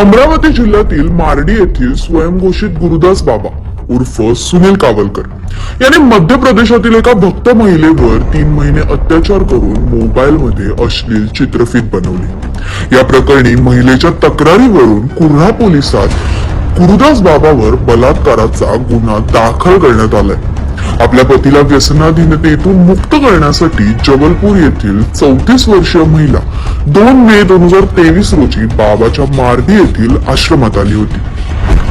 अमरावती जिल्ह्यातील मार्डी येथील स्वयंघोषित गुरुदास बाबा उर्फ सुनील कावलकर याने मध्य प्रदेशातील एका भक्त महिलेवर तीन महिने अत्याचार करून मोबाईल मध्ये अश्लील चित्रफित बनवली. या प्रकरणी महिलेच्या तक्रारीवरून कुर्हा पोलिसात गुरुदास बाबावर बलात्काराचा गुन्हा दाखल करण्यात आलाय. आपल्या पतीला व्यसनाधीनतेतून मुक्त करण्यासाठी जबलपूर येथील चौतीस वर्षीय महिला दोन मे दोन हजार तेवीस रोजी बाबाच्या मार्दी येथील आश्रमात आली होती.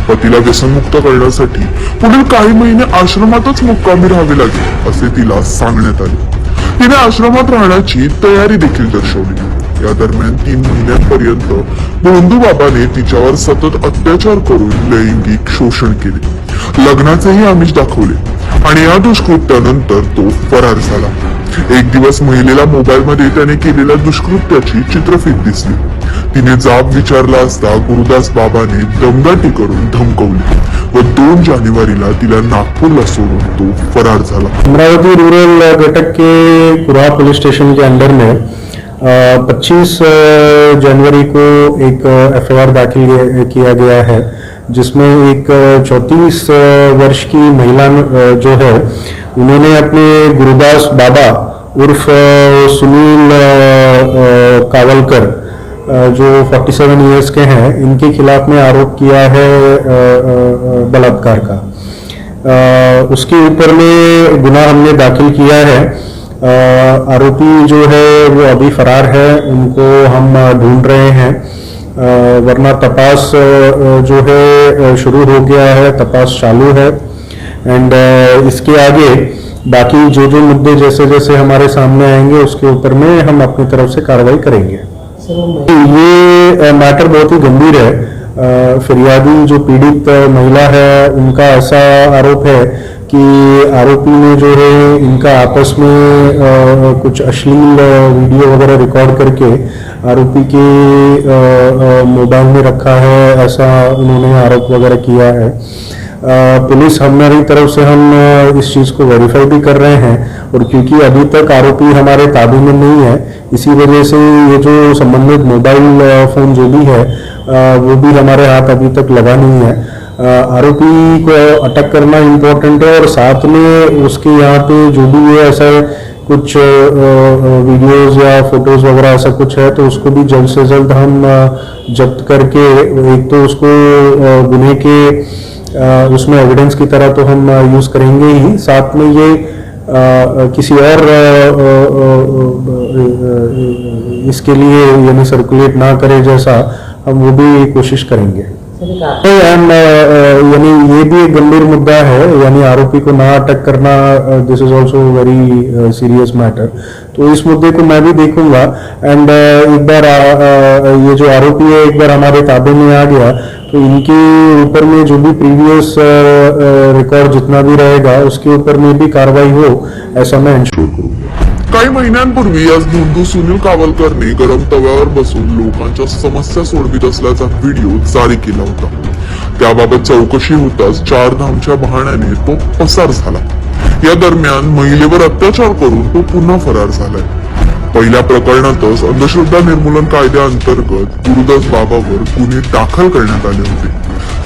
पतीला व्यसनमुक्त करण्यासाठी पुढील काही महिने आश्रमातच मुक्कामी राहावे लागेल असे तिला सांगण्यात आले. तिने आश्रमात राहण्याची तयारी देखील दर्शवली. या दरम्यान तीन महिन्यांपर्यंत भोंदू बाबाने तिच्यावर सतत अत्याचार करून लैंगिक शोषण केले. लग्नाचेही आमिष दाखवले. आणि या दुष्कृत्यानंतर तो फरार झाला. एक दिवस महिलेला मोबाईल मध्ये त्याने केलेल्या दुष्कृत्याची चित्रफित दिसली. तिने जाब विचारला असता गुरुदास बाबाने दमदाटी करून धमकवली व दोन जानेवारीला तिला नागपूरला सोडून तो फरार झाला. अमरावती रूरल घटक के कुरा पुलिस स्टेशन के अंडर में पच्चीस जनवरी को एक एफआईआर दाखिल किया- किया गया है. जिसमें एक चौंतीस वर्ष की महिला जो है, उन्होंने अपने गुरुदास बाबा उर्फ़ सुनील कावलकर जो 47 सेवन ईयर्स के हैं, इनके खिलाफ में आरोप किया है बलात्कार का। उसके ऊपर में गुना हमने दाखिल किया है। आरोपी जो है, वो अभी फरार है, उनको हम ढूंढ रहे हैं। वरना तपास जो है शुरू हो गया है, तपास चालू है। एंड इसके आगे बाकी जो जो मुद्दे जैसे जैसे हमारे सामने आएँगे, उसके ऊपर में हम अपनी तरफ़ से कार्रवाई करेंगे। ये मैटर बहुत ही गंभीर है। फिरियादी जो पीड़ित महिला है, उनका ऐसा आरोप है कि आरोपी ने जो है, इनका आपस में कुछ अश्लील वीडियो वगैरह रिकॉर्ड करके आरोपी के मोबाइल में रखा है, ऐसा उन्होंने आरोप वगैरह किया है। पुलिस हमारी तरफ़ से हम इस चीज़ को वेरीफाई भी कर रहे हैं और क्योंकि अभी तक आरोपी हमारे काबू में नहीं है, इसी वजह से ये जो संबंधित मोबाइल फ़ोन जो भी है वो भी हमारे हाथ अभी तक लगा नहीं है। आरोपी को अटक करना इम्पोर्टेंट है और साथ में उसके यहाँ पे जो भी ऐसा कुछ वीडियोस या फ़ोटोज़ वगैरह ऐसा कुछ है तो उसको भी जल्द से जल्द हम जब्त करके, एक तो उसको गुने के उसमें एविडेंस की तरह तो हम यूज़ करेंगे ही। साथ में ये किसी और इसके लिए यानी सर्कुलेट ना करे जैसा, हम वो भी कोशिश करेंगे। यानी ये भी एक गंभीर मुद्दा है यानी आरोपी को ना अटक करना this is also very serious matter तो इस मुद्दे को मैं भी देखूँगा। एंड एक बार अ, ये जो आरोपी है एक बार हमारे ताबे में आ गया तो इनके ऊपर में जो भी प्रीवियस रिकॉर्ड जितना भी रहेगा उसके ऊपर में भी कार्रवाई हो ऐसा मैं इंश्योर करूँगा। काही महिन्यांपूर्वी आज धोंडू सुनील कावलकरने गरम तव्यावर बसून लोकांच्या समस्या सोडवित असल्याचा व्हिडिओ जारी केला होता. त्याबाबत चौकशी होताच चार धामच्या बहाण्याने तो पसार झाला. या दरम्यान महिलेवर अत्याचार करून तो पुन्हा फरार झालाय. पहिल्या प्रकरणातच अंधश्रद्धा निर्मूलन कायद्याअंतर्गत गुरुदास बाबावर गुन्हे दाखल करण्यात आले होते.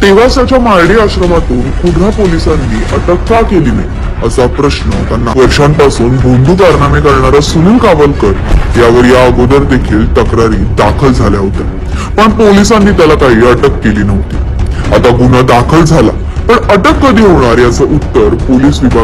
तेव्हा त्याच्या मारडी आश्रमातून कुर्हा पोलिसांनी अटक का केली नाही? असा प्रश्न त्यांना वर्षांपासून भोंदू कारनामे करणारा सुनील कावलकर यावर या अगोदर देखील तक्रारी दाखल झाल्या होत्या. पण पोलिसांनी त्याला काही अटक केली नव्हती. आता गुन्हा दाखल झाला पण अटक कधी होणार याचं उत्तर पोलीस विभाग